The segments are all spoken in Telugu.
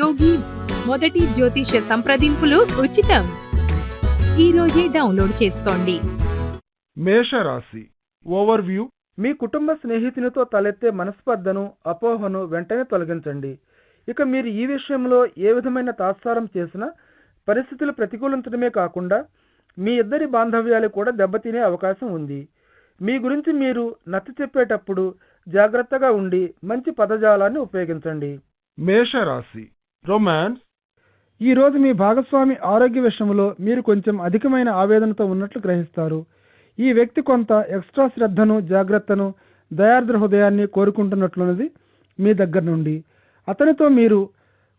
యోగి మొదటి జ్యోతిష సంప్రదింపులు ఉచితం. ఈ రోజే డౌన్లోడ్ చేసుకోండి. మేషరాశి ఓవర్వ్యూ. మీ కుటుంబ స్నేహితునితో తలెత్తే మనస్పర్ధను అపోహను వెంటనే తొలగించండి. ఇక మీరు ఈ విషయంలో ఏ విధమైన తాత్సారం చేసినా పరిస్థితులు ప్రతికూలించడమే కాకుండా మీ ఇద్దరి బాంధవ్యాలు కూడా దెబ్బతినే అవకాశం ఉంది. మీ గురించి మీరు నచ్చ చెప్పేటప్పుడు జాగ్రత్తగా ఉండి మంచి పదజాలాన్ని ఉపయోగించండి. మేషరాశి రొమాన్స్ ఈ రోజు మీ భాగస్వామి ఆరోగ్య విషయంలో మీరు కొంచెం అధికమైన ఆవేదనతో ఉన్నట్లు గ్రహిస్తారు. ఈ వ్యక్తి కొంత ఎక్స్ట్రా శ్రద్ధను జాగ్రత్తను దయార్ద్ర హృదయాన్ని కోరుకుంటున్నట్లున్నది మీ దగ్గర నుండి. అతనితో మీరు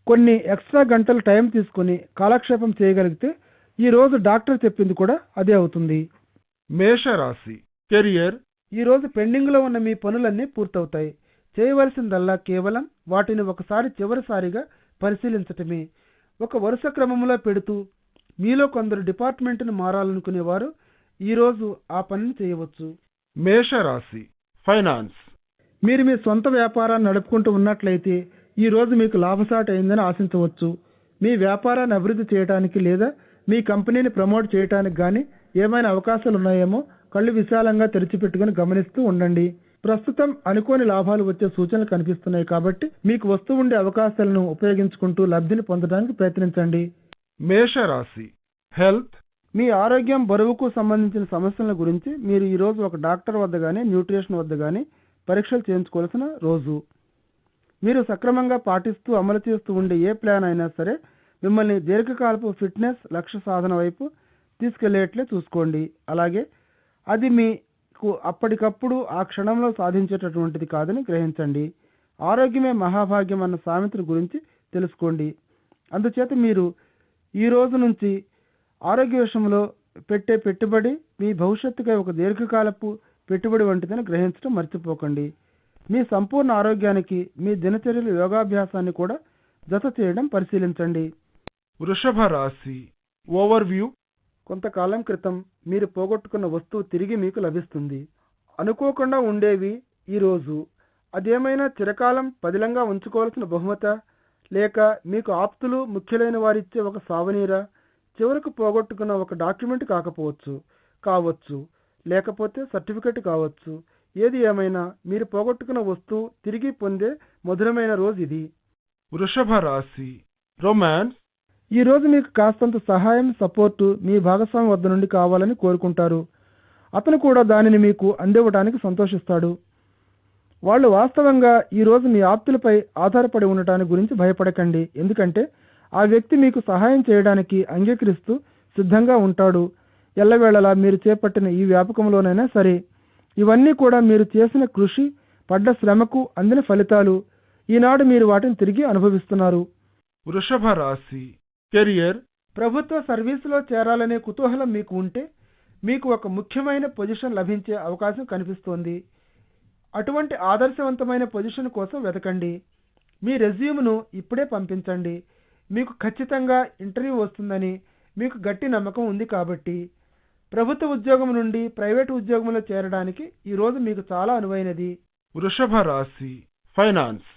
కొన్ని ఎక్స్ట్రా గంటలు టైం తీసుకొని కాలక్షేపం చేయగలిగితే ఈ రోజు డాక్టర్ చెప్పింది కూడా అదే అవుతుంది. మేషరాశి. కెరియర్. ఈ రోజు పెండింగ్లో ఉన్న మీ పనులన్నీ పూర్తవుతాయి. చేయవలసిందల్లా కేవలం వాటిని ఒకసారి చివరిసారిగా పరిశీలించటమే. ఒక వరుస క్రమంలో పెడుతూ మీలో కొందరు డిపార్ట్మెంట్ను మారాలనుకునేవారు ఈరోజు ఆ పనిని చేయవచ్చు. మేషరాశి ఫైనాన్స్. మీరు మీ సొంత వ్యాపారాన్ని నడుపుకుంటూ ఉన్నట్లయితే ఈ రోజు మీకు లాభసాటి అయిందని ఆశించవచ్చు. మీ వ్యాపారాన్ని అభివృద్ధి చేయడానికి లేదా మీ కంపెనీని ప్రమోట్ చేయడానికి కానీ ఏమైనా అవకాశాలు ఉన్నాయేమో కళ్ళు విశాలంగా తెరిచిపెట్టుకుని గమనిస్తూ ఉండండి. ప్రస్తుతం అనుకోని లాభాలు వచ్చే సూచనలు కనిపిస్తున్నాయి కాబట్టి మీకు వస్తూ ఉండే అవకాశాలను ఉపయోగించుకుంటూ లబ్ధిని పొందడానికి ప్రయత్నించండి. మేషరాశి. హెల్త్. మీ ఆరోగ్యం బరువుకు సంబంధించిన సమస్యల గురించి మీరు ఈరోజు ఒక డాక్టర్ వద్ద కానీ న్యూట్రిషన్ వద్ద కానీ పరీక్షలు చేయించుకోవాల్సిన రోజు. మీరు సక్రమంగా పాటిస్తూ అమలు చేస్తూ ఉండే ఏ ప్లాన్ అయినా సరే మిమ్మల్ని దీర్ఘకాలపు ఫిట్నెస్ లక్ష్య సాధన వైపు తీసుకెళ్ళేట్లే చూసుకోండి. అలాగే అది మీ మీకు అప్పటికప్పుడు ఆ క్షణంలో సాధించేటటువంటిది కాదని గ్రహించండి. ఆరోగ్యమే మహాభాగ్యం అన్న సామెతల గురించి తెలుసుకోండి. అందుచేత మీరు ఈ రోజు నుంచి ఆరోగ్య విషయంలో పెట్టే పెట్టుబడి మీ భవిష్యత్తుకై ఒక దీర్ఘకాలపు పెట్టుబడి వంటిదని గ్రహించడం మర్చిపోకండి. మీ సంపూర్ణ ఆరోగ్యానికి మీ దినచర్యల యోగాభ్యాసాన్ని కూడా జత చేయడం పరిశీలించండి. వృషభ రాశి. ఓవర్వ్యూ కొంతకాలం క్రితం మీరు పోగొట్టుకున్న వస్తువు తిరిగి మీకు లభిస్తుంది. అనుకోకుండా ఉండేవి ఈరోజు అదేమైనా చిరకాలం పదిలంగా ఉంచుకోవాల్సిన బహుమత? లేక మీకు ఆప్తులు ముఖ్యులైన వారిచ్చే ఒక సావనీరా? చివరకు పోగొట్టుకున్న ఒక డాక్యుమెంట్ కాకపోవచ్చు కావచ్చు లేకపోతే సర్టిఫికెట్ కావచ్చు. ఏది ఏమైనా మీరు పోగొట్టుకున్న వస్తువు తిరిగి పొందే మధురమైన రోజు ఇది. వృషభ రాశి. రొమాన్స్ ఈ రోజు మీకు కాస్తంత సహాయం సపోర్టు మీ భాగస్వామి వద్ద నుండి కావాలని కోరుకుంటారు. అతను కూడా దానిని మీకు అందివ్వడానికి సంతోషిస్తాడు. వాళ్ళు వాస్తవంగా ఈరోజు మీ ఆప్తులపై ఆధారపడి ఉండటానికి గురించి భయపడకండి. ఎందుకంటే ఆ వ్యక్తి మీకు సహాయం చేయడానికి అంగీకరిస్తూ సిద్ధంగా ఉంటాడు. ఎల్లవేళలా మీరు చేపట్టిన ఈ వ్యాపకంలోనైనా సరే ఇవన్నీ కూడా మీరు చేసిన కృషి పడ్డ శ్రమకు అందిన ఫలితాలు. ఈనాడు మీరు వాటిని తిరిగి అనుభవిస్తున్నారు. వృషభ రాశి కెరియర్. ప్రభుత్వ సర్వీసులో చేరాలనే కుతూహలం మీకు ఉంటే మీకు ఒక ముఖ్యమైన పొజిషన్ లభించే అవకాశం కనిపిస్తోంది. అటువంటి ఆదర్శవంతమైన పొజిషన్ కోసం వెతకండి. మీ రెజ్యూమ్ను ఇప్పుడే పంపించండి. మీకు ఖచ్చితంగా ఇంటర్వ్యూ వస్తుందని మీకు గట్టి నమ్మకం ఉంది కాబట్టి. ప్రభుత్వ ఉద్యోగం నుండి ప్రైవేటు ఉద్యోగంలో చేరడానికి ఈ రోజు మీకు చాలా అనువైనది. వృషభ రాశి ఫైనాన్స్.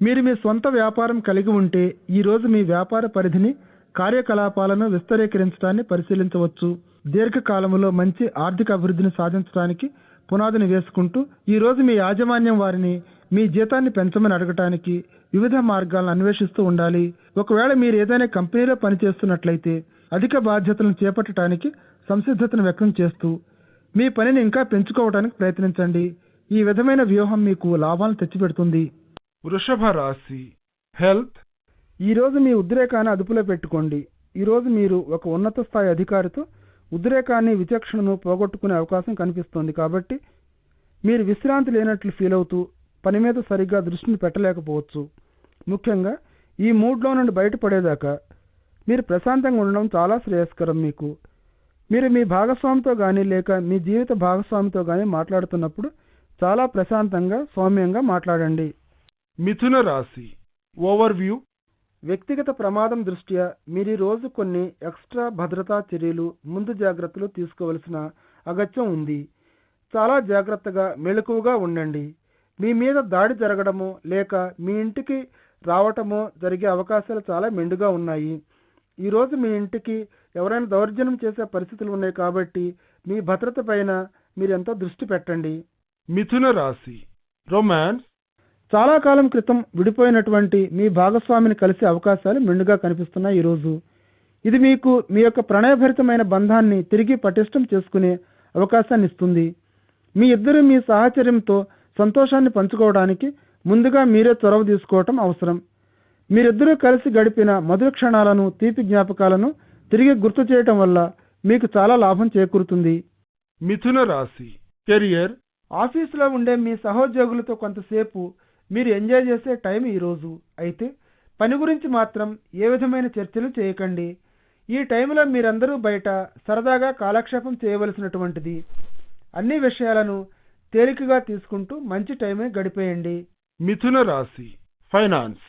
మీరు మీ సొంత వ్యాపారం కలిగి ఉంటే ఈ రోజు మీ వ్యాపార పరిధిని కార్యకలాపాలను విస్తరీకరించడాన్ని పరిశీలించవచ్చు. దీర్ఘకాలంలో మంచి ఆర్థిక అభివృద్ధిని సాధించడానికి పునాదిని వేసుకుంటూ ఈరోజు మీ యాజమాన్యం వారిని మీ జీతాన్ని పెంచమని అడగటానికి వివిధ మార్గాలను అన్వేషిస్తూ ఉండాలి. ఒకవేళ మీరు ఏదైనా కంపెనీలో పనిచేస్తున్నట్లయితే అధిక బాధ్యతలను చేపట్టడానికి సంసిద్ధతను వ్యక్తం చేస్తూ మీ పనిని ఇంకా పెంచుకోవడానికి ప్రయత్నించండి. ఈ విధమైన వ్యూహం మీకు లాభాలను తెచ్చిపెడుతుంది. వృషభ రాశి హెల్త్ ఈ రోజు మీ ఉద్రేకాన్ని అదుపులో పెట్టుకోండి. ఈరోజు మీరు ఒక ఉన్నత స్థాయి అధికారితో ఉద్రేకాన్ని విచక్షణను పోగొట్టుకునే అవకాశం కనిపిస్తోంది కాబట్టి మీరు విశ్రాంతి లేనట్లు ఫీల్ అవుతూ పని మీద సరిగ్గా దృష్టిని పెట్టలేకపోవచ్చు. ముఖ్యంగా ఈ మూడ్లో నుండి బయటపడేదాకా మీరు ప్రశాంతంగా ఉండడం చాలా శ్రేయస్కరం మీకు. మీరు మీ భాగస్వామితో కానీ లేక మీ జీవిత భాగస్వామితో కానీ మాట్లాడుతున్నప్పుడు చాలా ప్రశాంతంగా సౌమ్యంగా మాట్లాడండి. మిథున రాశి. ఓవర్వ్యూ వ్యక్తిగత ప్రమాదం దృష్ట్యా మీరు ఈ రోజు కొన్ని ఎక్స్ట్రా భద్రతా చర్యలు ముందు జాగ్రత్తలు తీసుకోవలసిన అగత్యం ఉంది. చాలా జాగ్రత్తగా మెలకువగా ఉండండి. మీ మీద దాడి జరగడము లేక మీ ఇంటికి రావటము జరిగే అవకాశాలు చాలా మెండుగా ఉన్నాయి. ఈరోజు మీ ఇంటికి ఎవరైనా దౌర్జన్యం చేసే పరిస్థితులు ఉన్నాయి కాబట్టి మీ భద్రత పైన మీరు ఎంతో దృష్టి పెట్టండి. మిథున రాశి రొమాన్స్ చాలా కాలం క్రితం విడిపోయినటువంటి మీ భాగస్వామిని కలిసే అవకాశాలు మెండుగా కనిపిస్తున్నాయి ఈరోజు. ఇది మీకు మీ యొక్క ప్రణయభరితమైన బంధాన్ని తిరిగి పటిష్టం చేసుకునే అవకాశాన్ని ఇస్తుంది. మీ ఇద్దరు మీ సాహచర్యంతో సంతోషాన్ని పంచుకోవడానికి ముందుగా మీరే చొరవ తీసుకోవటం అవసరం. మీరిద్దరూ కలిసి గడిపిన మధుర క్షణాలను తీపి జ్ఞాపకాలను తిరిగి గుర్తు చేయటం వల్ల మీకు చాలా లాభం చేకూరుతుంది. మిథున రాశి కెరియర్ ఆఫీసులో ఉండే మీ సహోద్యోగులతో కొంతసేపు మీరు ఎంజాయ్ చేసే టైం ఈరోజు అయితే పని గురించి మాత్రం ఏ విధమైన చర్చలు చేయకండి. ఈ టైంలో మీరందరూ బయట సరదాగా కాలక్షేపం చేయవలసినటువంటిది. అన్ని విషయాలను తేలికగా తీసుకుంటూ మంచి టైమే గడిపేయండి. మిథున రాశి ఫైనాన్స్.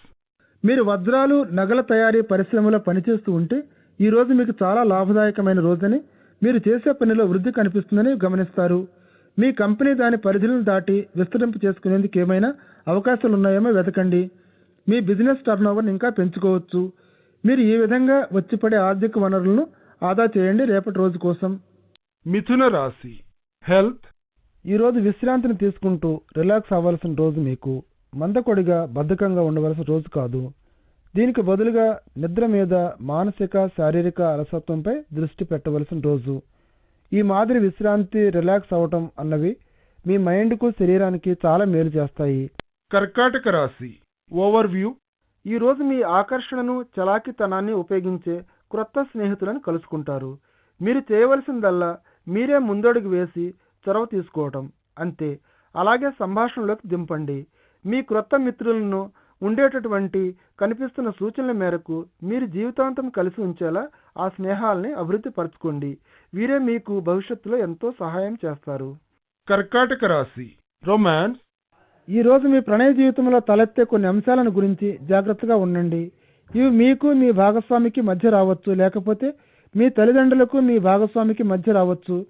మీరు వజ్రాలు నగల తయారీ పరిశ్రమలో పనిచేస్తూ ఉంటే ఈ రోజు మీకు చాలా లాభదాయకమైన రోజని మీరు చేసే పనిలో వృద్ధి కనిపిస్తుందని గమనిస్తారు. మీ కంపెనీ దాని పరిధులను దాటి విస్తరింపు చేసుకునేందుకు ఏమైనా అవకాశాలు ఉన్నాయేమో వెతకండి. మీ బిజినెస్ టర్నోవర్ని ఇంకా పెంచుకోవచ్చు. మీరు ఈ విధంగా వచ్చిపడే ఆర్థిక వనరులను ఆదా చేయండి రేపటి రోజు కోసం. మిథున రాశి హెల్త్. ఈ రోజు విశ్రాంతిని తీసుకుంటూ రిలాక్స్ అవ్వాల్సిన రోజు మీకు. మందకొడిగా బద్ధకంగా ఉండవలసిన రోజు కాదు. దీనికి బదులుగా నిద్ర మీద మానసిక శారీరక అలసత్వంపై దృష్టి పెట్టవలసిన రోజు. ఈ మాదిరి విశ్రాంతి రిలాక్స్ అవ్వటం అన్నవి మీ మైండ్కు శరీరానికి చాలా మేలు చేస్తాయి. కర్కాటక రాశి ఓవర్వ్యూ. ఈ రోజు మీ ఆకర్షణను చలాకితనాన్ని ఉపయోగించే క్రొత్త స్నేహితులను కలుసుకుంటారు. మీరు చేయవలసిందల్లా మీరే ముందడుగు వేసి చొరవ తీసుకోవటం. అంతే. అలాగే సంభాషణలోకి దింపండి. మీ క్రొత్త మిత్రులను ఉండేటటువంటి కనిపిస్తున్న సూచనల మేరకు మీరు జీవితాంతం కలిసి ఉంచేలా ఆ స్నేహాల్ని అభివృద్ధి పరచుకోండి. వీరే మీకు భవిష్యత్తులో ఎంతో సహాయం చేస్తారు. కర్కాటక రాశి రొమాన్స్ ఈ రోజు మీ ప్రణయ జీవితంలో తలెత్తే కొన్ని అంశాలను గురించి జాగ్రత్తగా ఉండండి. ఇవి మీకు మీ భాగస్వామికి మధ్య రావచ్చు లేకపోతే మీ తల్లిదండ్రులకు మీ భాగస్వామికి మధ్య రావచ్చు.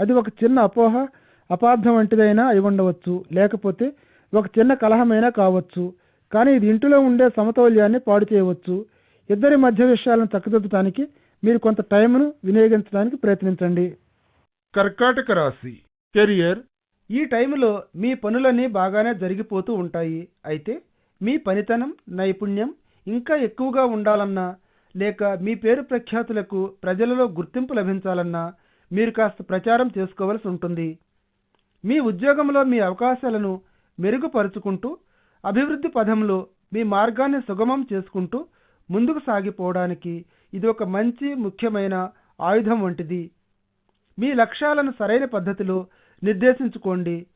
అది ఒక చిన్న అపోహ అపార్థం వంటిదైనా అయి ఉండవచ్చు లేకపోతే ఒక చిన్న కలహమైనా కావచ్చు. కానీ ఇది ఇంటిలో ఉండే సమతౌల్యాన్ని పాడు చేయవచ్చు. ఇద్దరి మధ్య విషయాలను చక్కదిద్దడానికి మీరు కొంత టైంను వినియోగించడానికి ప్రయత్నించండి. కర్కాటక రాశి కెరియర్. ఈ టైంలో మీ పనులన్నీ బాగానే జరిగిపోతూ ఉంటాయి. అయితే మీ పనితనం నైపుణ్యం ఇంకా ఎక్కువగా ఉండాలన్నా లేక మీ పేరు ప్రఖ్యాతులకు ప్రజలలో గుర్తింపు లభించాలన్నా మీరు కాస్త ప్రచారం చేసుకోవాల్సి ఉంటుంది. మీ ఉద్యోగంలో మీ అవకాశాలను మెరుగుపరుచుకుంటూ అభివృద్ధి పదంలో మీ మార్గాన్ని సుగమం చేసుకుంటూ ముందుకు సాగిపోవడానికి ఇది ఒక మంచి ముఖ్యమైన ఆయుధం వంటిది. మీ లక్ష్యాలను సరైన పద్ధతిలో నిర్దేశించుకోండి.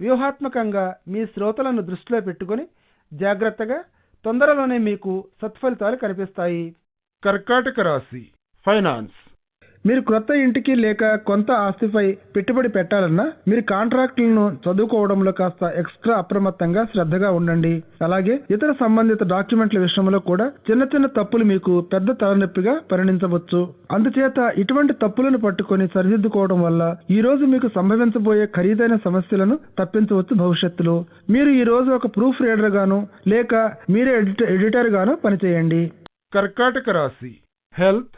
వ్యూహాత్మకంగా మీ శ్రోతలను దృష్టిలో పెట్టుకొని జాగ్రత్తగా తొందరలోనే మీకు సత్ఫలితాలు కనిపిస్తాయి. కర్కాటక రాశి ఫైనాన్స్. మీరు క్రొత్త ఇంటికి లేక కొంత ఆస్తిపై పెట్టుబడి పెట్టాలన్నా మీరు కాంట్రాక్టులను చదువుకోవడంలో కాస్త ఎక్స్ట్రా అప్రమత్తంగా శ్రద్ధగా ఉండండి. అలాగే ఇతర సంబంధిత డాక్యుమెంట్ల విషయంలో కూడా చిన్న చిన్న తప్పులు మీకు పెద్ద తలనొప్పిగా పరిణించవచ్చు. అందుచేత ఇటువంటి తప్పులను పట్టుకొని సరిదిద్దుకోవడం వల్ల ఈ రోజు మీకు సంభవించబోయే ఖరీదైన సమస్యలను తప్పించవచ్చు భవిష్యత్తులో. మీరు ఈ రోజు ఒక ప్రూఫ్ రీడర్ గాను లేక మీరే ఎడిటర్ ఎడిటర్ గాను పనిచేయండి. కర్కాటక రాశి. హెల్త్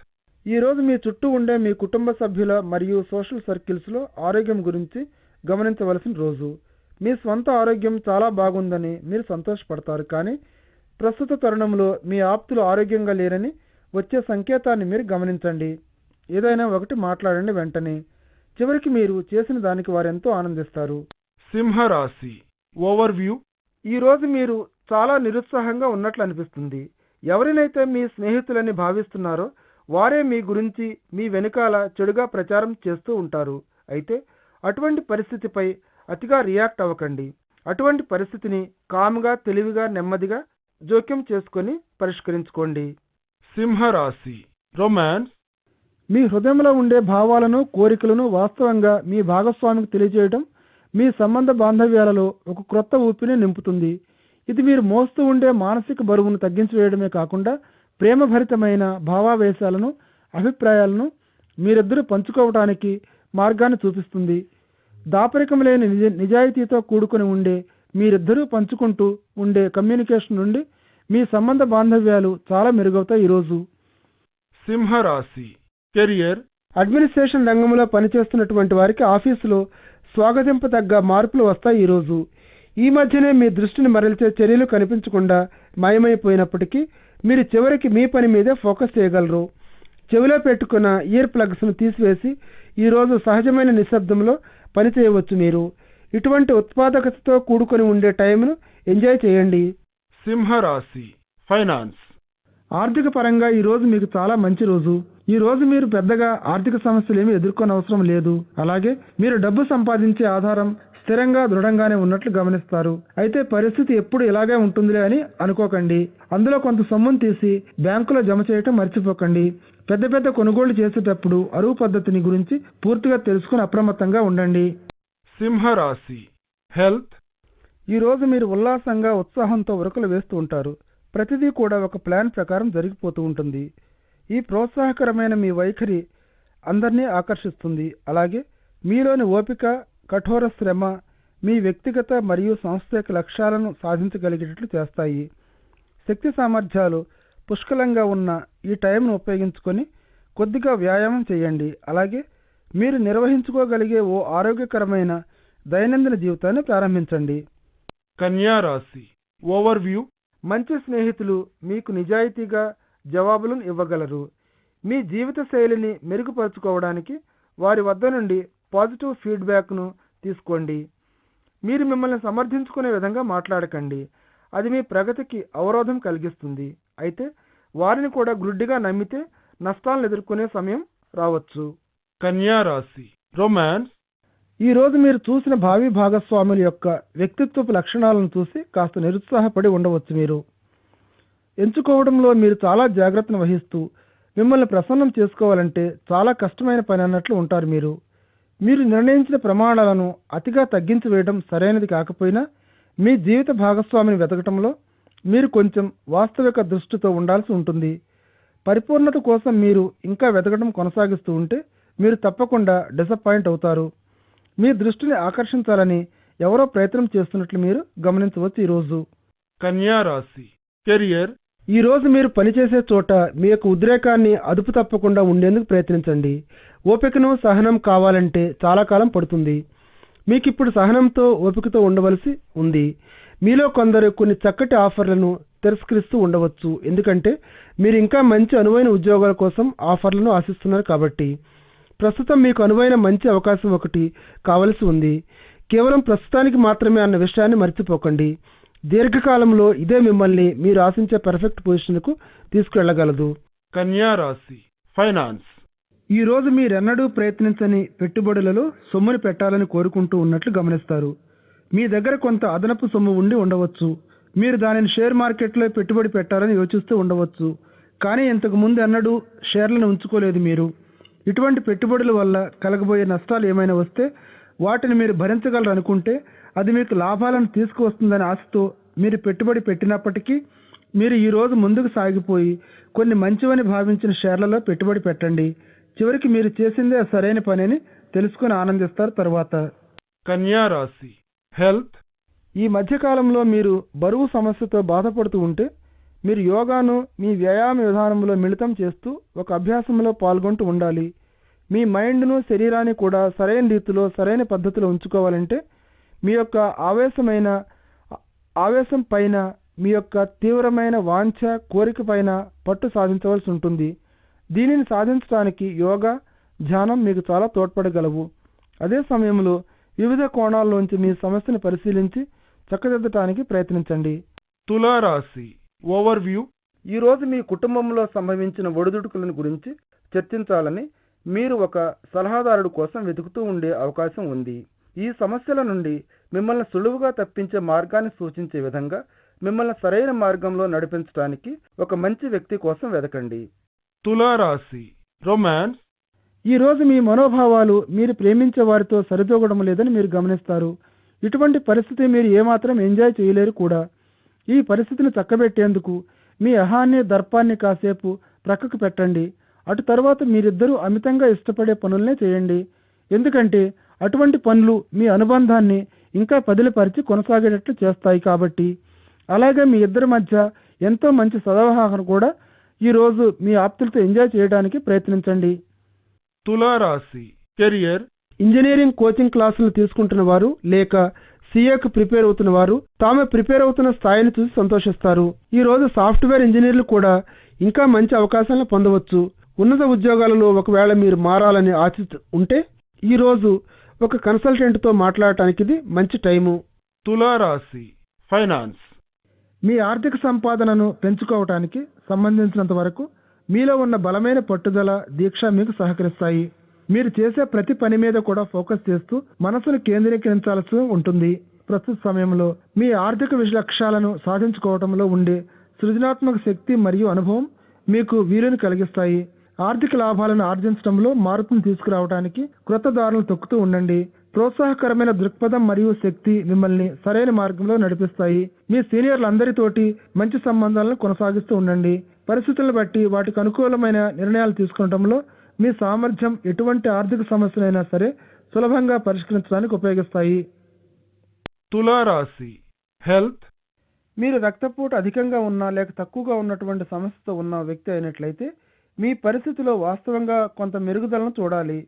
ఈ రోజు మీ చుట్టూ ఉండే మీ కుటుంబ సభ్యుల మరియు సోషల్ సర్కిల్స్లో ఆరోగ్యం గురించి గమనించవలసిన రోజు. మీ స్వంత ఆరోగ్యం చాలా బాగుందని మీరు సంతోషపడతారు కానీ ప్రస్తుత తరుణంలో మీ ఆప్తులు ఆరోగ్యంగా లేరని వచ్చే సంకేతాన్ని మీరు గమనించండి. ఏదైనా ఒకటి మాట్లాడండి వెంటనే. చివరికి మీరు చేసిన దానికి వారు ఎంతో ఆనందిస్తారు. సింహరాశి ఓవర్వ్యూ. ఈ రోజు మీరు చాలా నిరుత్సాహంగా ఉన్నట్లు అనిపిస్తుంది. ఎవరినైతే మీ స్నేహితులని భావిస్తున్నారో వారే మీ గురించి మీ వెనుకాల చెడుగా ప్రచారం చేస్తూ ఉంటారు. అయితే అటువంటి పరిస్థితిపై అతిగా రియాక్ట్ అవ్వకండి. అటువంటి పరిస్థితిని కామ్గా తెలివిగా నెమ్మదిగా జోక్యం చేసుకొని పరిష్కరించుకోండి. సింహరాశి రొమాన్స్ మీ హృదయంలో ఉండే భావాలను కోరికలను వాస్తవంగా మీ భాగస్వామికి తెలియజేయడం మీ సంబంధ బాంధవ్యాలలో ఒక క్రొత్త ఊపిని నింపుతుంది. ఇది మీరు మోస్తూ ఉండే మానసిక బరువును తగ్గించివేయడమే కాకుండా ప్రేమభరితమైన భావావేశాలను అభిప్రాయాలను మీరిద్దరూ పంచుకోవటానికి మార్గాన్ని చూపిస్తుంది. దాపరికం లేని నిజ నిజాయితీతో కూడుకొని ఉండే మీరిద్దరూ పంచుకుంటూ ఉండే కమ్యూనికేషన్ నుండి మీ సంబంధ బాంధవ్యాలు చాలా మెరుగవుతాయి ఈరోజు. సింహరాశి కెరియర్ అడ్మినిస్ట్రేషన్ రంగంలో పనిచేస్తున్నటువంటి వారికి ఆఫీసులో స్వాగతింపదగ్గ మార్పులు వస్తాయి ఈరోజు. ఈ మధ్యనే మీ దృష్టిని మరల్చే చర్యలు కనిపించకుండా మాయమైపోయినప్పటికీ మీరు చివరికి మీ పని మీదే ఫోకస్ చేయగలరు. చెవిలో పెట్టుకున్న ఇయర్ ప్లగ్స్ను తీసివేసి ఈరోజు సహజమైన నిశ్శబ్దంలో పని చేయవచ్చు మీరు. ఇటువంటి ఉత్పాదకతతో కూడుకొని ఉండే టైంను ఎంజాయ్ చేయండి. సింహరాశి ఫైనాన్స్. ఆర్థిక పరంగా ఈ రోజు మీకు చాలా మంచి రోజు. ఈ రోజు మీరు పెద్దగా ఆర్థిక సమస్యలు ఏమీ ఎదుర్కొనే అవసరం లేదు. అలాగే మీరు డబ్బు సంపాదించే ఆధారం స్థిరంగా దృఢంగానే ఉన్నట్లు గమనిస్తారు. అయితే పరిస్థితి ఎప్పుడు ఇలాగే ఉంటుందిలే అని అనుకోకండి. అందులో కొంత సొమ్మును తీసి బ్యాంకులో జమ చేయటం మర్చిపోకండి. పెద్ద పెద్ద కొనుగోళ్ళు చేసేటప్పుడు అరువు పద్ధతిని గురించి పూర్తిగా తెలుసుకుని అప్రమత్తంగా ఉండండి. సింహరాశి హెల్త్. ఈ రోజు మీరు ఉల్లాసంగా ఉత్సాహంతో ఉరకలు వేస్తూ ఉంటారు. ప్రతిదీ కూడా ఒక ప్లాన్ ప్రకారం జరిగిపోతూ ఉంటుంది. ఈ ప్రోత్సాహకరమైన మీ వైఖరి అందరినీ ఆకర్షిస్తుంది. అలాగే మీలోని ఓపిక కఠోర శ్రమ మీ వ్యక్తిగత మరియు సాంస్థిక లక్ష్యాలను సాధించగలిగేటట్లు చేస్తాయి. శక్తి సామర్థ్యాలు పుష్కలంగా ఉన్న ఈ టైంను ఉపయోగించుకొని కొద్దిగా వ్యాయామం చేయండి. అలాగే మీరు నిర్వహించుకోగలిగే ఓ ఆరోగ్యకరమైన దైనందిన జీవితాన్ని ప్రారంభించండి. కన్యా రాశి. ఓవర్వ్యూ. మంచి స్నేహితులు మీకు నిజాయితీగా జవాబులను ఇవ్వగలరు. మీ జీవిత శైలిని మెరుగుపరుచుకోవడానికి వారి వద్ద నుండి పాజిటివ్ ఫీడ్బ్యాక్ను తీసుకోండి. మీరు మిమ్మల్ని సమర్థించుకునే విధంగా మాట్లాడకండి. అది మీ ప్రగతికి అవరోధం కలిగిస్తుంది. అయితే వారిని కూడా గుడ్డిగా నమ్మితే నష్టాలను ఎదుర్కొనే సమయం రావచ్చు. కన్యా రాశి రొమాన్స్ ఈ రోజు మీరు చూసిన భావి భాగస్వాముల యొక్క వ్యక్తిత్వపు లక్షణాలను చూసి కాస్త నిరుత్సాహపడి ఉండవచ్చు మీరు. ఎంచుకోవడంలో మీరు చాలా జాగ్రత్తను వహిస్తూ మిమ్మల్ని ప్రసన్నం చేసుకోవాలంటే చాలా కష్టమైన పని అన్నట్లు ఉంటారు మీరు. మీరు నిర్ణయించిన ప్రమాణాలను అతిగా తగ్గించి వేయడం సరైనది కాకపోయినా మీ జీవిత భాగస్వామిని వెతకటంలో మీరు కొంచెం వాస్తవిక దృష్టితో ఉండాల్సి ఉంటుంది. పరిపూర్ణత కోసం మీరు ఇంకా వెతకడం కొనసాగిస్తూ ఉంటే మీరు తప్పకుండా డిసప్పాయింట్ అవుతారు. మీ దృష్టిని ఆకర్షించాలని ఎవరో ప్రయత్నం చేస్తున్నట్లు మీరు గమనించవచ్చు ఈరోజు. కన్యా రాశి. కెరియర్. ఈ రోజు మీరు పనిచేసే చోట మీ యొక్క ఉద్రేకాన్ని అదుపు తప్పకుండా ఉండేందుకు ప్రయత్నించండి. ఓపికను సహనం కావాలంటే చాలా కాలం పడుతుంది. మీకు ఇప్పుడు సహనంతో ఓపికతో ఉండవలసి ఉంది. మీలో కొందరు కొన్ని చక్కటి ఆఫర్లను తిరస్కరిస్తూ ఉండవచ్చు. ఎందుకంటే మీరు ఇంకా మంచి అనువైన ఉద్యోగాల కోసం ఆఫర్లను ఆశిస్తున్నారు కాబట్టి. ప్రస్తుతం మీకు అనువైన మంచి అవకాశం ఒకటి కావలసి ఉంది. కేవలం ప్రస్తుతానికి మాత్రమే అన్న విషయాన్ని మర్చిపోకండి. దీర్ఘకాలంలో ఇదే మిమ్మల్ని మీరు ఆశించే పర్ఫెక్ట్ పొజిషన్కు తీసుకువెళ్ళగలదు కన్యా రాశి ఫైనాన్స్. ఈ రోజు మీరెన్నడూ ప్రయత్నించని పెట్టుబడులలో సొమ్ముని పెట్టాలని కోరుకుంటూ ఉన్నట్లు గమనిస్తారు. మీ దగ్గర కొంత అదనపు సొమ్ము ఉండి ఉండవచ్చు. మీరు దానిని షేర్ మార్కెట్లో పెట్టుబడి పెట్టాలని యోచిస్తూ ఉండవచ్చు. కానీ ఇంతకు ముందు ఎన్నడూ షేర్లను ఉంచుకోలేదు మీరు. ఇటువంటి పెట్టుబడుల వల్ల కలగబోయే నష్టాలు ఏమైనా వస్తే వాటిని మీరు భరించగలరు అనుకుంటే అది మీకు లాభాలను తీసుకువస్తుందని ఆశతో మీరు పెట్టుబడి పెట్టినప్పటికీ మీరు ఈరోజు ముందుకు సాగిపోయి కొన్ని మంచివని భావించిన షేర్లలో పెట్టుబడి పెట్టండి. చివరికి మీరు చేసిందే సరైన పని అని తెలుసుకుని ఆనందిస్తారు తర్వాత. కన్యా రాశి. హెల్త్. ఈ మధ్యకాలంలో మీరు బరువు సమస్యతో బాధపడుతూ ఉంటే మీరు యోగాను మీ వ్యాయామ విధానంలో మిళితం చేస్తూ ఒక అభ్యాసంలో పాల్గొంటూ ఉండాలి. మీ మైండ్ను శరీరాన్ని కూడా సరైన రీతిలో సరైన పద్ధతిలో ఉంచుకోవాలంటే మీ యొక్క ఆవేశమైన ఆవేశం పైన మీ యొక్క తీవ్రమైన వాంఛ కోరిక పైన పట్టు సాధించవలసి ఉంటుంది. దీనిని సాధించడానికి యోగా ధ్యానం మీకు చాలా తోడ్పడగలవు. అదే సమయంలో వివిధ కోణాల్లోంచి మీ సమస్యను పరిశీలించి చక్కదిద్దటానికి ప్రయత్నించండి. తులా రాశి ఓవర్వ్యూ ఈ రోజు మీ కుటుంబంలో సంభవించిన ఒడిదుడుకులను గురించి చర్చించాలని మీరు ఒక సలహాదారుడు కోసం వెతుకుతూ ఉండే అవకాశం ఉంది. ఈ సమస్యల నుండి మిమ్మల్ని సులువుగా తప్పించే మార్గాన్ని సూచించే విధంగా మిమ్మల్ని సరైన మార్గంలో నడిపించడానికి ఒక మంచి వ్యక్తి కోసం వెతకండి. తులారాశి. రొమాన్స్. ఈ రోజు మీ మనోభావాలు మీరు ప్రేమించే వారితో సరితూగడం లేదని మీరు గమనిస్తారు. ఇటువంటి పరిస్థితి మీరు ఏమాత్రం ఎంజాయ్ చేయలేరు కూడా. ఈ పరిస్థితిని చక్కబెట్టేందుకు మీ అహాన్ని దర్పాన్ని కాసేపు ప్రక్కకు పెట్టండి. అటు తర్వాత మీరిద్దరూ అమితంగా ఇష్టపడే పనులనే చేయండి. ఎందుకంటే అటువంటి పనులు మీ అనుబంధాన్ని ఇంకా పదిలిపరిచి కొనసాగేటట్లు చేస్తాయి కాబట్టి. అలాగే మీ ఇద్దరి మధ్య ఎంతో మంచి సదవగాహన కూడా ఈ రోజు మీ ఆప్తులతో ఎంజాయ్ చేయడానికి ప్రయత్నించండి. తులారాశి. కెరియర్. ఇంజనీరింగ్ కోచింగ్ క్లాసులు తీసుకుంటున్న వారు లేక సీఏకు ప్రిపేర్ అవుతున్న వారు తాము ప్రిపేర్ అవుతున్న స్థాయిని చూసి సంతోషిస్తారు. ఈ రోజు సాఫ్ట్వేర్ ఇంజనీర్లు కూడా ఇంకా మంచి అవకాశాలను పొందవచ్చు. ఉన్నత ఉద్యోగాలలో ఒకవేళ మీరు మారాలని ఆశ ఉంటే ఈ రోజు ఒక కన్సల్టెంట్తో మాట్లాడటానికి ఇది మంచి టైము. తులారాశి. ఫైనాన్స్. మీ ఆర్థిక సంపాదనను పెంచుకోవటానికి సంబంధించినంత వరకు మీలో ఉన్న బలమైన పట్టుదల దీక్ష మీకు సహకరిస్తాయి. మీరు చేసే ప్రతి పని మీద కూడా ఫోకస్ చేస్తూ మనసును కేంద్రీకరించాల్సి ఉంటుంది. ప్రస్తుత సమయంలో మీ ఆర్థిక విష సాధించుకోవటంలో ఉండే సృజనాత్మక శక్తి మరియు అనుభవం మీకు వీలుని కలిగిస్తాయి. ఆర్థిక లాభాలను ఆర్జించడంలో మార్పును తీసుకురావడానికి క్రొత్త దారులు తొక్కుతూ ఉండండి. ప్రోత్సాహకరమైన దృక్పథం మరియు శక్తి మిమ్మల్ని సరైన మార్గంలో నడిపిస్తాయి. మీ సీనియర్లందరితోటి మంచి సంబంధాలను కొనసాగిస్తూ ఉండండి. పరిస్థితులను బట్టి వాటికి అనుకూలమైన నిర్ణయాలు తీసుకునడంలో మీ సామర్థ్యం ఎటువంటి ఆర్థిక సమస్యలైనా సరే సులభంగా పరిష్కరించడానికి ఉపయోగిస్తాయి. తులారాశి. హెల్త్. మీరు రక్తపోటు అధికంగా ఉన్నా లేక తక్కువగా ఉన్నటువంటి సమస్యతో ఉన్న వ్యక్తి అయినట్లయితే మీ పరిస్థితిలో వాస్తవంగా కొంత మెరుగుదలను చూడాలి.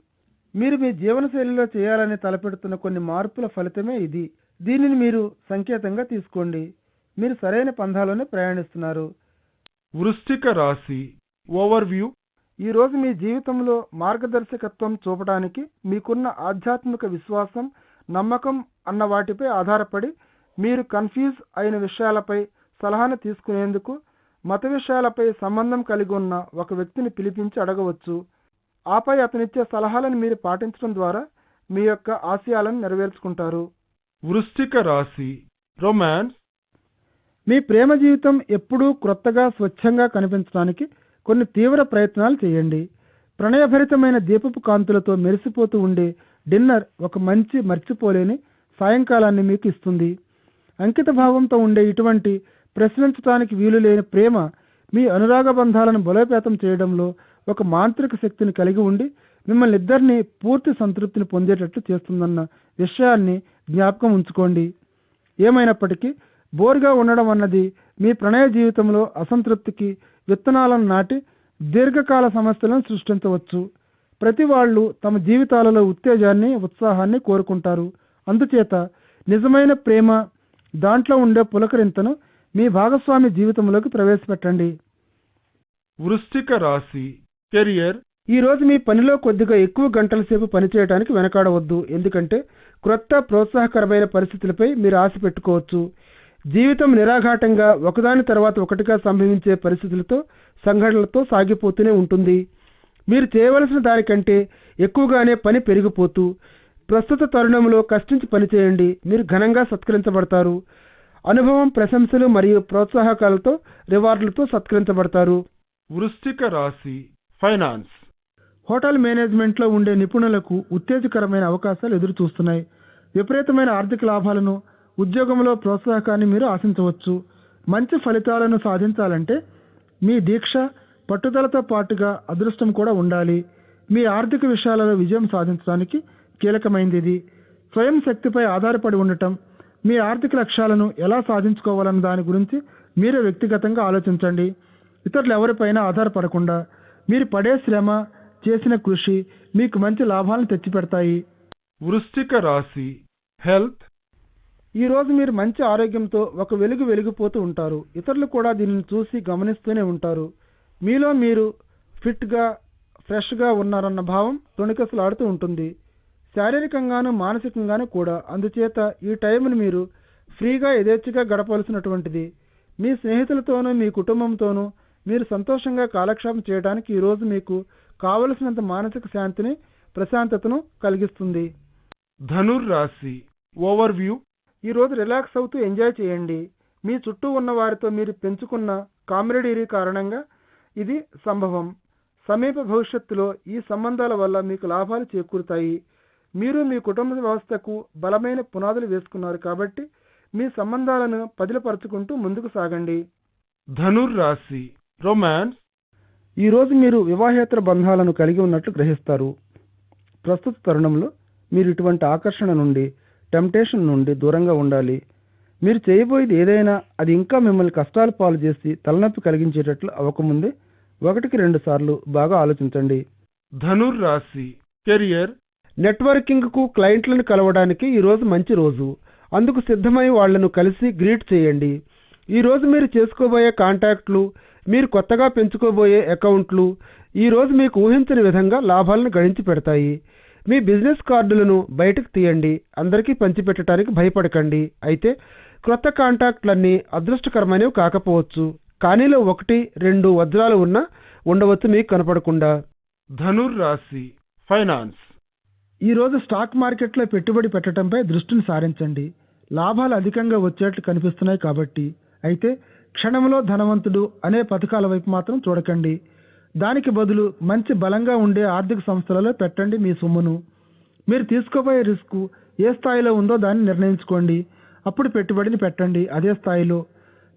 మీరు మీ జీవనశైలిలో చేయాలని తలపెడుతున్న కొన్ని మార్పుల ఫలితమే ఇది. దీనిని మీరు సంకేతంగా తీసుకోండి. మీరు సరైన పంథాలోనే ప్రయాణిస్తున్నారు. వృశ్చిక రాశి ఓవర్వ్యూ. ఈ రోజు మీ జీవితంలో మార్గదర్శకత్వం చూపడానికి మీకున్న ఆధ్యాత్మిక విశ్వాసం నమ్మకం అన్న వాటిపై ఆధారపడి మీరు కన్ఫ్యూజ్ అయిన విషయాలపై సలహాను తీసుకునేందుకు మత విషయాలపై సంబంధం కలిగి ఉన్న ఒక వ్యక్తిని పిలిపించి అడగవచ్చు. ఆపై అతనిచ్చే సలహాలను మీరు పాటించడం ద్వారా మీ యొక్క ఆశయాలను నెరవేర్చుకుంటారు. వృశ్చిక రాశి రొమాన్స్ మీ ప్రేమ జీవితం ఎప్పుడూ క్రొత్తగా స్వచ్ఛంగా కనిపించడానికి కొన్ని తీవ్ర ప్రయత్నాలు చేయండి. ప్రణయభరితమైన దీపపు కాంతులతో మెరిసిపోతూ ఉండే డిన్నర్ ఒక మంచి మర్చిపోలేని సాయంకాలాన్ని మీకు ఇస్తుంది. అంకిత భావంతో ఉండే ఇటువంటి ప్రశ్నించడానికి వీలు లేని ప్రేమ మీ అనురాగ బంధాలను బలోపేతం చేయడంలో ఒక మాంత్రిక శక్తిని కలిగి ఉండి మిమ్మల్ని ఇద్దరిని పూర్తి సంతృప్తిని పొందేటట్లు చేస్తుందన్న విషయాన్ని జ్ఞాపకం ఉంచుకోండి. ఏమైనప్పటికీ బోర్గా ఉండడం అన్నది మీ ప్రణయ జీవితంలో అసంతృప్తికి విత్తనాలను నాటి దీర్ఘకాల సమస్యలను సృష్టించవచ్చు. ప్రతి వాళ్ళు తమ జీవితాలలో ఉత్తేజాన్ని ఉత్సాహాన్ని కోరుకుంటారు. అందుచేత నిజమైన ప్రేమ దాంట్లో ఉండే పులకరింతను మీ భాగస్వామి జీవితంలోకి ప్రవేశపెట్టండి. వృశ్చిక రాశి కెరియర్. ఈ రోజు మీ పనిలో కొద్దిగా ఎక్కువ గంటల సేపు పనిచేయడానికి వెనకాడవద్దు. ఎందుకంటే క్రొత్త ప్రోత్సాహకరమైన పరిస్థితులపై మీరు ఆశ పెట్టుకోవచ్చు. జీవితం నిరాఘాటంగా ఒకదాని తర్వాత ఒకటిగా సంభవించే పరిస్థితులతో సంఘటనలతో సాగిపోతూనే ఉంటుంది. మీరు చేయవలసిన దానికంటే ఎక్కువగానే పని పెరిగిపోతూ ప్రస్తుత తరుణంలో కష్టించి పనిచేయండి. మీరు ఘనంగా సత్కరించబడతారు. అనుభవం ప్రశంసలు మరియు ప్రోత్సాహకాలతో రివార్డులతో సత్కరించబడతారు. వృశ్చిక రాశి. ఫైనాన్స్. హోటల్ మేనేజ్మెంట్లో ఉండే నిపుణులకు ఉత్తేజకరమైన అవకాశాలు ఎదురు చూస్తున్నాయి విపరీతమైన ఆర్థిక లాభాలను ఉద్యోగంలో ప్రోత్సాహకాన్ని మీరు ఆశించవచ్చు. మంచి ఫలితాలను సాధించాలంటే మీ దీక్ష పట్టుదలతో పాటుగా అదృష్టం కూడా ఉండాలి. మీ ఆర్థిక విషయాలలో విజయం సాధించడానికి కీలకమైంది ఇది. స్వయం శక్తిపై ఆధారపడి ఉండటం మీ ఆర్థిక లక్ష్యాలను ఎలా సాధించుకోవాలన్న దాని గురించి మీరే వ్యక్తిగతంగా ఆలోచించండి. ఇతరులు ఎవరిపైన ఆధారపడకుండా మీరు పడే శ్రమ చేసిన కృషి మీకు మంచి లాభాలను తెచ్చిపెడతాయి. వృశ్చిక రాశి హెల్త్. ఈ రోజు మీరు మంచి ఆరోగ్యంతో ఒక వెలుగు వెలిగిపోతూ ఉంటారు. ఇతరులు కూడా దీనిని చూసి గమనిస్తూనే ఉంటారు. మీలో మీరు ఫిట్గా ఫ్రెష్గా ఉన్నారన్న భావం తొణికసలాడుతూ ఉంటుంది. శారీరకంగాను మానసికంగాను కూడా. అందుచేత ఈ టైంను మీరు ఫ్రీగా యథేచ్ఛగా గడపవలసినటువంటిది మీ స్నేహితులతోనూ మీ కుటుంబంతోనూ మీరు సంతోషంగా కాలక్షేపం చేయడానికి ఈ రోజు మీకు కావలసినంత మానసిక శాంతిని ప్రశాంతతను కలిగిస్తుంది. ధనుర్ రాశి ఓవర్వ్యూ. ఈ రోజు రిలాక్స్ అవుతూ ఎంజాయ్ చేయండి. మీ చుట్టూ ఉన్న వారితో మీరు పెంచుకున్న కామ్రేడరీ కారణంగా ఇది సంభవం. సమీప భవిష్యత్తులో ఈ సంబంధాల వల్ల మీకు లాభాలు చేకూరుతాయి. మీరు మీ కుటుంబ వ్యవస్థకు బలమైన పునాదులు వేసుకున్నారు కాబట్టి మీ సంబంధాలను పదిలపరుచుకుంటూ ముందుకు సాగండి. ధనుర్ రాశి రొమాన్స్ ఈ రోజు మీరు వివాహేతర బంధాలను కలిగి ఉన్నట్లు గ్రహిస్తారు. ప్రస్తుత తరుణంలో మీరు ఇటువంటి ఆకర్షణ నుండి టెంప్టేషన్ నుండి దూరంగా ఉండాలి. మీరు చేయబోయేది ఏదైనా అది ఇంకా మిమ్మల్ని కష్టాలు పాలు చేసి తలనొప్పి కలిగించేటట్లు అవ్వకముందే ఒకటికి రెండు సార్లు బాగా ఆలోచించండి. ధనుర్ రాశి కెరియర్ నెట్వర్కింగ్కు క్లయింట్లను కలవడానికి ఈ రోజు మంచి రోజు. అందుకు సిద్ధమై వాళ్ళను కలిసి గ్రీట్ చేయండి. ఈ రోజు మీరు చేసుకోబోయే కాంటాక్ట్లు మీరు కొత్తగా పెంచుకోబోయే అకౌంట్లు ఈ రోజు మీకు ఊహించని విధంగా లాభాలను గడించి పెడతాయి. మీ బిజినెస్ కార్డులను బయటకు తీయండి. అందరికీ పంచిపెట్టడానికి భయపడకండి. అయితే క్రొత్త కాంటాక్ట్లన్నీ అదృష్టకరమైనవి కాకపోవచ్చు. కానీలో ఒకటి రెండు వజ్రాలు ఉన్నా ఉండవచ్చు మీకు కనపడకుండా. ధనుర్ రాశి ఫైనాన్స్. ఈ రోజు స్టాక్ మార్కెట్లో పెట్టుబడి పెట్టడంపై దృష్టిని సారించండి. లాభాలు అధికంగా వచ్చేట్లు కనిపిస్తున్నాయి కాబట్టి. అయితే క్షణంలో ధనవంతుడు అనే పథకాల వైపు మాత్రం చూడకండి. దానికి బదులు మంచి బలంగా ఉండే ఆర్థిక సంస్థలలో పెట్టండి మీ సొమ్మును. మీరు తీసుకోబోయే రిస్క్ ఏ స్థాయిలో ఉందో దాన్ని నిర్ణయించుకోండి. అప్పుడు పెట్టుబడిని పెట్టండి అదే స్థాయిలో.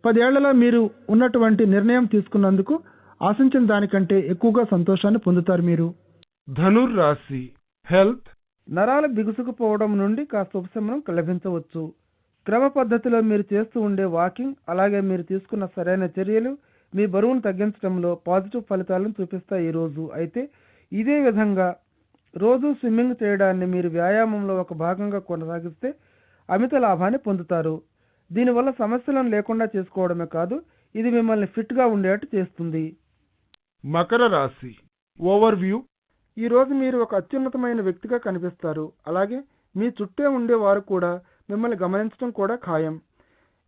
పదేళ్ళలో మీరు ఉన్నటువంటి నిర్ణయం తీసుకున్నందుకు ఆశించిన దానికంటే ఎక్కువగా సంతోషాన్ని పొందుతారు మీరు. ధనుర్ రాశి హెల్త్. నరాలు బిగుసుకుపోవడం నుండి కాస్త ఉపశమనం లభించవచ్చు. క్రమ పద్ధతిలో మీరు చేస్తూ ఉండే వాకింగ్ అలాగే మీరు తీసుకున్న సరైన చర్యలు మీ బరువును తగ్గించడంలో పాజిటివ్ ఫలితాలను చూపిస్తాయి ఈ రోజు. అయితే ఇదే విధంగా రోజు స్విమ్మింగ్ చేయడాన్ని మీరు వ్యాయామంలో ఒక భాగంగా కొనసాగిస్తే అమిత లాభాన్ని పొందుతారు. దీనివల్ల సమస్యలను లేకుండా చేసుకోవడమే కాదు ఇది మిమ్మల్ని ఫిట్గా ఉండేట్టు చేస్తుంది. మకర రాశి ఓవర్వ్యూ. ఈ రోజు మీరు ఒక అత్యున్నతమైన వ్యక్తిగా కనిపిస్తారు. అలాగే మీ చుట్టే ఉండే వారు కూడా మిమ్మల్ని గమనించడం కూడా ఖాయం.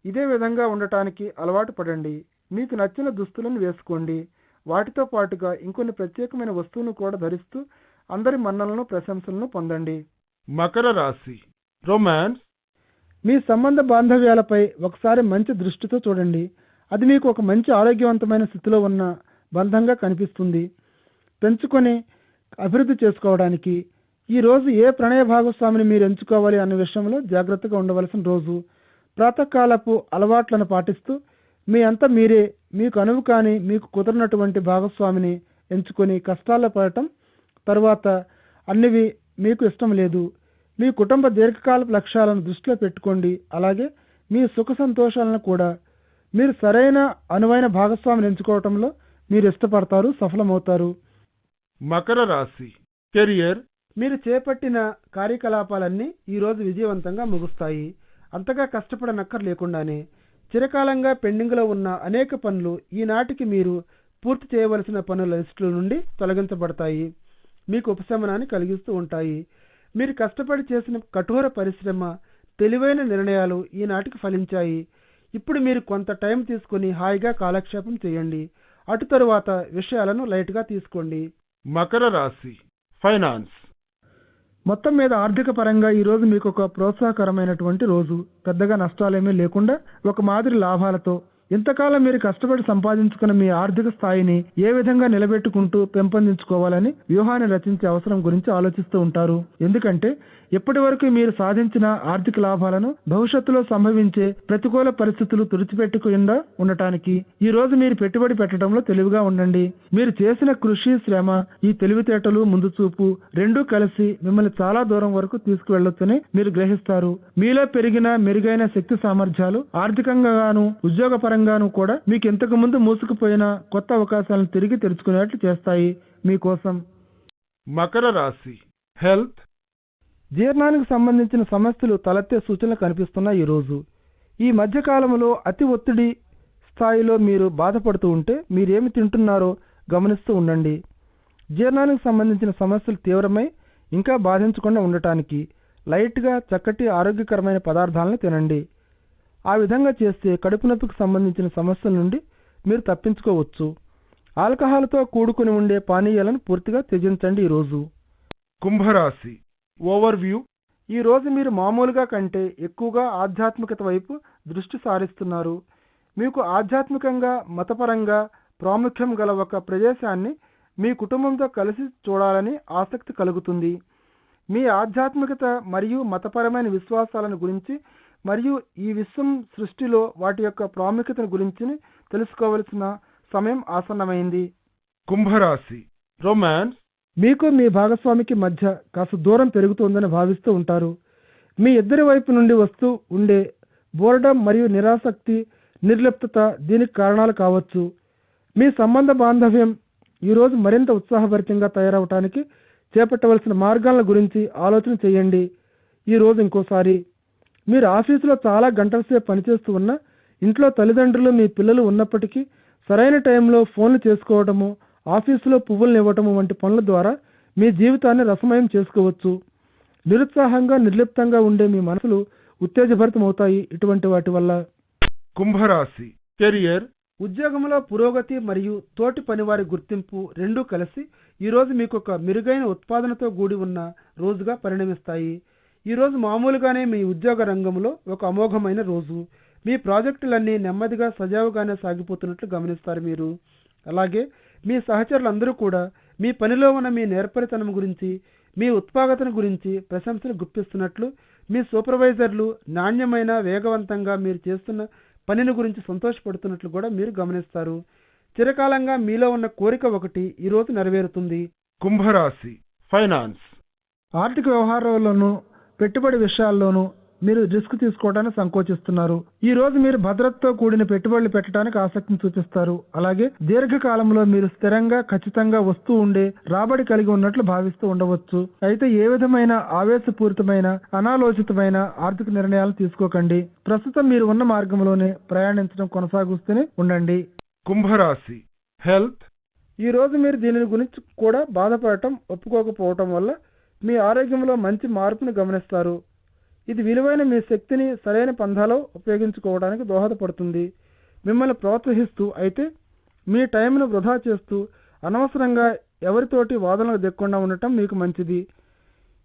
ఇదే విధంగా ఉండటానికి అలవాటు పడండి. మీకు నచ్చిన దుస్తులను వేసుకోండి. వాటితో పాటుగా ఇంకొన్ని ప్రత్యేకమైన వస్తువును కూడా ధరిస్తూ అందరి మన్నలను ప్రశంసలను పొందండి. మకర రాశి. రొమాన్స్. మీ సంబంధ బాంధవ్యాలపై ఒకసారి మంచి దృష్టితో చూడండి. అది మీకు ఒక మంచి ఆరోగ్యవంతమైన స్థితిలో ఉన్న బంధంగా కనిపిస్తుంది. పెంచుకొని అభివృద్ధి చేసుకోవడానికి ఈ రోజు ఏ ప్రణయ భాగస్వామిని మీరు ఎంచుకోవాలి అనే విషయంలో జాగ్రత్తగా ఉండవలసిన రోజు. ప్రాతకాలపు అలవాట్లను పాటిస్తూ మీ అంతా మీరే మీకు అనువు కాని మీకు కుదరనటువంటి భాగస్వామిని ఎంచుకొని కష్టాల్లో పడటం తరువాత అన్నివి మీకు ఇష్టం లేదు. మీ కుటుంబ దీర్ఘకాలపు లక్ష్యాలను దృష్టిలో పెట్టుకోండి. అలాగే మీ సుఖ సంతోషాలను కూడా. మీరు సరైన అనువైన భాగస్వామిని ఎంచుకోవటంలో మీరు ఇష్టపడతారు సఫలమవుతారు. మకర రాశి. కెరియర్ మీరు చేపట్టిన కార్యకలాపాలన్నీ ఈరోజు విజయవంతంగా ముగుస్తాయి. అంతగా కష్టపడనక్కర్ లేకుండానే చిరకాలంగా పెండింగ్లో ఉన్న అనేక పనులు ఈనాటికి మీరు పూర్తి చేయవలసిన పనుల లిస్టుల నుండి తొలగించబడతాయి. మీకు ఉపశమనాన్ని కలిగిస్తూ ఉంటాయి. మీరు కష్టపడి చేసిన కఠోర పరిశ్రమ తెలివైన నిర్ణయాలు ఈనాటికి ఫలించాయి. ఇప్పుడు మీరు కొంత టైం తీసుకుని హాయిగా కాలక్షేపం చేయండి. అటు తరువాత విషయాలను లైట్గా తీసుకోండి. మకర రాశి ఫైనాన్స్. మొత్తం మీద ఆర్థిక పరంగా ఈరోజు మీకు ఒక ప్రోత్సాహకరమైనటువంటి రోజు. పెద్దగా నష్టాలేమీ లేకుండా ఒక మాదిరి లాభాలతో ఇంతకాలం మీరు కష్టపడి సంపాదించుకున్న మీ ఆర్థిక స్థాయిని ఏ విధంగా నిలబెట్టుకుంటూ పెంపొందించుకోవాలని వ్యూహాన్ని రచించే అవసరం గురించి ఆలోచిస్తూ ఉంటారు. ఎందుకంటే ఇప్పటి వరకు మీరు సాధించిన ఆర్థిక లాభాలను భవిష్యత్తులో సంభవించే ప్రతికూల పరిస్థితులు తుడిచిపెట్టకుండా ఉండటానికి ఈ రోజు మీరు పెట్టుబడి పెట్టడంలో తెలివిగా ఉండండి. మీరు చేసిన కృషి శ్రమ ఈ తెలివితేటలు ముందు చూపు రెండూ కలిసి మిమ్మల్ని చాలా దూరం వరకు తీసుకువెళ్ళొచ్చని మీరు గ్రహిస్తారు. మీలో పెరిగిన మెరుగైన శక్తి సామర్థ్యాలు ఆర్థికంగాను ఉద్యోగపరంగాను కూడా మీకు ఇంతకు ముందు మూసుకుపోయిన కొత్త అవకాశాలను తిరిగి తెరుచుకునేట్లు చేస్తాయి మీకోసం. మకర రాశి హెల్త్. జీర్ణానికి సంబంధించిన సమస్యలు తలెత్తే సూచనలు కనిపిస్తున్నాయి ఈ రోజు ఈ మధ్య కాలంలో అతి ఒత్తిడి స్థాయిలో మీరు బాధపడుతూ ఉంటే మీరేమి తింటున్నారో గమనిస్తూ ఉండండి. జీర్ణానికి సంబంధించిన సమస్యలు తీవ్రమై ఇంకా బాధించకుండా ఉండటానికి లైట్గా చక్కటి ఆరోగ్యకరమైన పదార్థాలను తినండి. ఆ విధంగా చేస్తే కడుపు నొప్పికి సంబంధించిన సమస్యల నుండి మీరు తప్పించుకోవచ్చు. ఆల్కహాల్తో కూడుకుని ఉండే పానీయాలను పూర్తిగా త్యజించండి ఈరోజు. కుంభరాశి. ఓవర్వ్యూ. ఈ రోజు మీరు మామూలుగా కంటే ఎక్కువగా ఆధ్యాత్మికత వైపు దృష్టి సారిస్తున్నారు. మీకు ఆధ్యాత్మికంగా మతపరంగా ప్రాముఖ్యం గల ఒక ప్రదేశాన్ని మీ కుటుంబంతో కలిసి చూడాలని ఆసక్తి కలుగుతుంది. మీ ఆధ్యాత్మికత మరియు మతపరమైన విశ్వాసాలను గురించి మరియు ఈ విశ్వం సృష్టిలో వాటి యొక్క ప్రాముఖ్యతను గురించి తెలుసుకోవలసిన సమయం ఆసన్నమైంది. కుంభరాశి. రొమాన్స్ మీకు మీ భాగస్వామికి మధ్య కాస్త దూరం పెరుగుతోందని భావిస్తూ ఉంటారు. మీ ఇద్దరి వైపు నుండి వస్తూ ఉండే బోర్డం మరియు నిరాసక్తి నిర్లిప్తత దీనికి కారణాలు కావచ్చు. మీ సంబంధ బాంధవ్యం ఈరోజు మరింత ఉత్సాహభరితంగా తయారవటానికి చేపట్టవలసిన మార్గాల గురించి ఆలోచన చేయండి. ఈరోజు ఇంకోసారి. మీరు ఆఫీసులో చాలా గంటల సేపు పనిచేస్తూ ఉన్న ఇంట్లో తల్లిదండ్రులు మీ పిల్లలు ఉన్నప్పటికీ సరైన టైంలో ఫోన్లు చేసుకోవటము ఆఫీసులో పువ్వులను ఇవ్వటము వంటి పనుల ద్వారా మీ జీవితాన్ని రసమయం చేసుకోవచ్చు. నిరుత్సాహంగా నిర్లిప్తంగా ఉండే మీ మనసులు ఉత్తేజభరితమవుతాయి ఇటువంటి వాటి వల్ల. కుంభరాశి. కెరియర్. ఉద్యోగంలో పురోగతి మరియు తోటి పనివారి గుర్తింపు రెండూ కలిసి ఈరోజు మీకు ఒక మెరుగైన ఉత్పాదనతో కూడి ఉన్న రోజుగా పరిణమిస్తాయి. ఈరోజు మామూలుగానే మీ ఉద్యోగ రంగంలో ఒక అమోఘమైన రోజు. మీ ప్రాజెక్టులన్నీ నెమ్మదిగా సజావుగానే సాగిపోతున్నట్లు గమనిస్తారు మీరు. అలాగే మీ సహచరులందరూ కూడా మీ పనిలో ఉన్న మీ నేర్పరితనం గురించి మీ ఉత్పాదకతను గురించి ప్రశంసలు గుప్పిస్తున్నట్లు మీ సూపర్వైజర్లు నాణ్యమైన వేగవంతంగా మీరు చేస్తున్న పనిని గురించి సంతోషపడుతున్నట్లు కూడా మీరు గమనిస్తారు. చిరకాలంగా మీలో ఉన్న కోరిక ఒకటి ఈరోజు నెరవేరుతుంది. కుంభరాశి ఫైనాన్స్. ఆర్థిక వ్యవహారాల్లోనూ పెట్టుబడి విషయాల్లోనూ మీరు రిస్క్ తీసుకోవడానికి సంకోచిస్తున్నారు. ఈ రోజు మీరు భద్రతతో కూడిన పెట్టుబడులు పెట్టడానికి ఆసక్తిని చూపిస్తారు. అలాగే దీర్ఘకాలంలో మీరు స్థిరంగా ఖచ్చితంగా వస్తూ ఉండే రాబడి కలిగి ఉన్నట్లు భావిస్తూ ఉండవచ్చు. అయితే ఏ విధమైన ఆవేశపూరితమైన అనాలోచితమైన ఆర్థిక నిర్ణయాలు తీసుకోకండి. ప్రస్తుతం మీరు ఉన్న మార్గంలోనే ప్రయాణించడం కొనసాగిస్తూనే ఉండండి. కుంభరాశి. హెల్త్. ఈ రోజు మీరు దీని గురించి కూడా బాధపడటం ఒప్పుకోకపోవటం వల్ల మీ ఆరోగ్యంలో మంచి మార్పును గమనిస్తారు. ఇది విలువైన మీ శక్తిని సరైన పంధాలో ఉపయోగించుకోవడానికి దోహదపడుతుంది. మిమ్మల్ని ప్రోత్సహిస్తూ అయితే మీ టైంను వృధా చేస్తూ అనవసరంగా ఎవరితోటి వాదనలు దిక్కుండా ఉండటం మీకు మంచిది.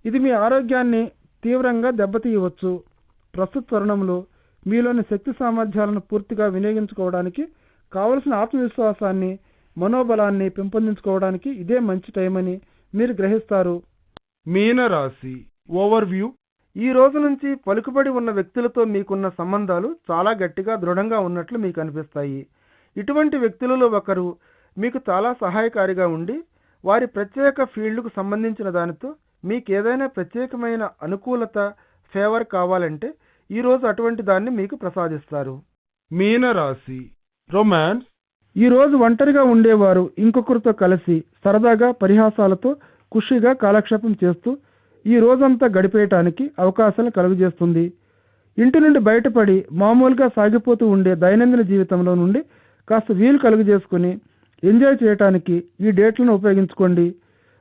ఇది మీ ఆరోగ్యాన్ని తీవ్రంగా దెబ్బతీయవచ్చు. ప్రస్తుత తరుణంలో మీలోని శక్తి సామర్థ్యాలను పూర్తిగా వినియోగించుకోవడానికి కావలసిన ఆత్మవిశ్వాసాన్ని మనోబలాన్ని పెంపొందించుకోవడానికి ఇదే మంచి టైం అని మీరు గ్రహిస్తారు. మీనరాశి ఓవర్వ్యూ. ఈ రోజు నుంచి పలుకుబడి ఉన్న వ్యక్తులతో మీకున్న సంబంధాలు చాలా గట్టిగా దృఢంగా ఉన్నట్లు మీకు అనిపిస్తాయి. ఇటువంటి వ్యక్తులలో ఒకరు మీకు చాలా సహాయకారిగా ఉండి వారి ప్రత్యేక ఫీల్డ్కు సంబంధించిన దానితో మీకు ఏదైనా ప్రత్యేకమైన అనుకూలత ఫేవర్ కావాలంటే ఈరోజు అటువంటి దాన్ని మీకు ప్రసాదిస్తారు. మీనరాశి రొమాన్స్. ఈరోజు ఒంటరిగా ఉండేవారు ఇంకొకరితో కలిసి సరదాగా పరిహాసాలతో ఖుషిగా కాలక్షేపం చేస్తూ ఈ రోజంతా గడిపేయటానికి అవకాశాలు కలుగజేస్తుంది. ఇంటి నుండి బయటపడి మామూలుగా సాగిపోతూ ఉండే దైనందిన జీవితంలో నుండి కాస్త వీలు కలుగజేసుకుని ఎంజాయ్ చేయటానికి ఈ డేట్లను ఉపయోగించుకోండి.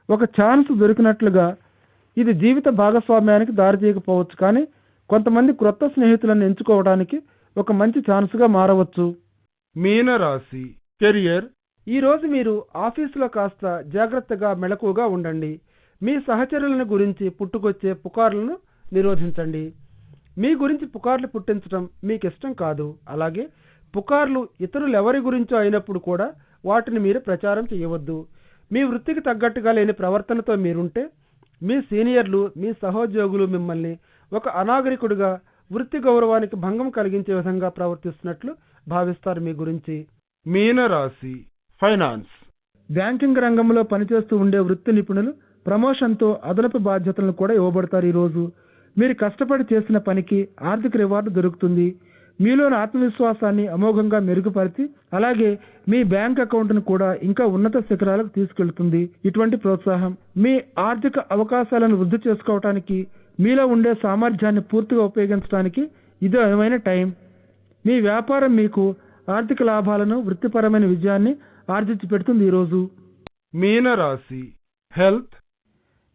ఒక ఛాన్స్ దొరికినట్లుగా ఇది జీవిత భాగస్వామ్యానికి దారితీయకపోవచ్చు కానీ కొంతమంది క్రొత్త స్నేహితులను ఎంచుకోవడానికి ఒక మంచి ఛాన్స్గా మారవచ్చు. మీనరాశి కెరియర్ ఈరోజు మీరు ఆఫీసులో కాస్త జాగ్రత్తగా మెలకువగా ఉండండి. మీ సహచరులను గురించి పుట్టుకొచ్చే పుకార్లను నిరోధించండి. మీ గురించి పుకార్లు పుట్టించడం మీకు ఇష్టం కాదు. అలాగే పుకార్లు ఇతరులు ఎవరి గురించో అయినప్పుడు కూడా వాటిని మీరు ప్రచారం చేయవద్దు. మీ వృత్తికి తగ్గట్టుగా లేని ప్రవర్తనతో మీరుంటే మీ సీనియర్లు మీ సహోద్యోగులు మిమ్మల్ని ఒక అనాగరికుడిగా వృత్తి గౌరవానికి భంగం కలిగించే విధంగా ప్రవర్తిస్తున్నట్లు భావిస్తారు మీ గురించి. మీనరాశి ఫైనాన్స్. బ్యాంకింగ్ రంగంలో పనిచేస్తూ ఉండే వృత్తి నిపుణులు ప్రమోషన్తో అదనపు బాధ్యతలను కూడా ఇవ్వబడతారు ఈరోజు. మీరు కష్టపడి చేసిన పనికి ఆర్థిక రివార్డు దొరుకుతుంది. మీలోని ఆత్మవిశ్వాసాన్ని అమోఘంగా మెరుగుపరిచి అలాగే మీ బ్యాంక్ అకౌంట్ను కూడా ఇంకా ఉన్నత శిఖరాలకు తీసుకెళ్తుంది. ఇటువంటి ప్రోత్సాహం మీ ఆర్థిక అవకాశాలను వృద్ధి చేసుకోవటానికి మీలో ఉండే సామర్థ్యాన్ని పూర్తిగా ఉపయోగించడానికి ఇదే అనువైన టైం. మీ వ్యాపారం మీకు ఆర్థిక లాభాలను వృత్తిపరమైన విజయాన్ని ఆర్జించి పెడుతుంది ఈరోజు మీనరాశి హెల్త్.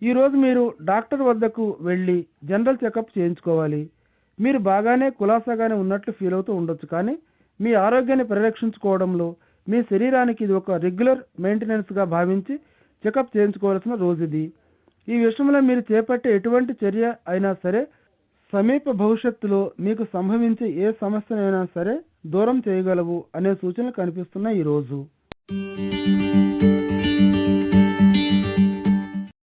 ఈరోజు మీరు డాక్టర్ వద్దకు వెళ్ళి జనరల్ చెకప్ చేయించుకోవాలి. మీరు బాగానే కులాసాగానే ఉన్నట్లు ఫీల్ అవుతూ ఉండొచ్చు కానీ మీ ఆరోగ్యాన్ని పరిరక్షించుకోవడంలో మీ శరీరానికి ఇది ఒక రెగ్యులర్ మెయింటెనెన్స్గా భావించి చెకప్ చేయించుకోవాల్సిన రోజు ఇది ఈ విషయంలో మీరు చేపట్టే ఎటువంటి చర్య అయినా సరే సమీప భవిష్యత్తులో మీకు సంభవించే ఏ సమస్యనైనా సరే దూరం చేయగలవు అనే సూచనలు కనిపిస్తున్నాయి ఈరోజు Música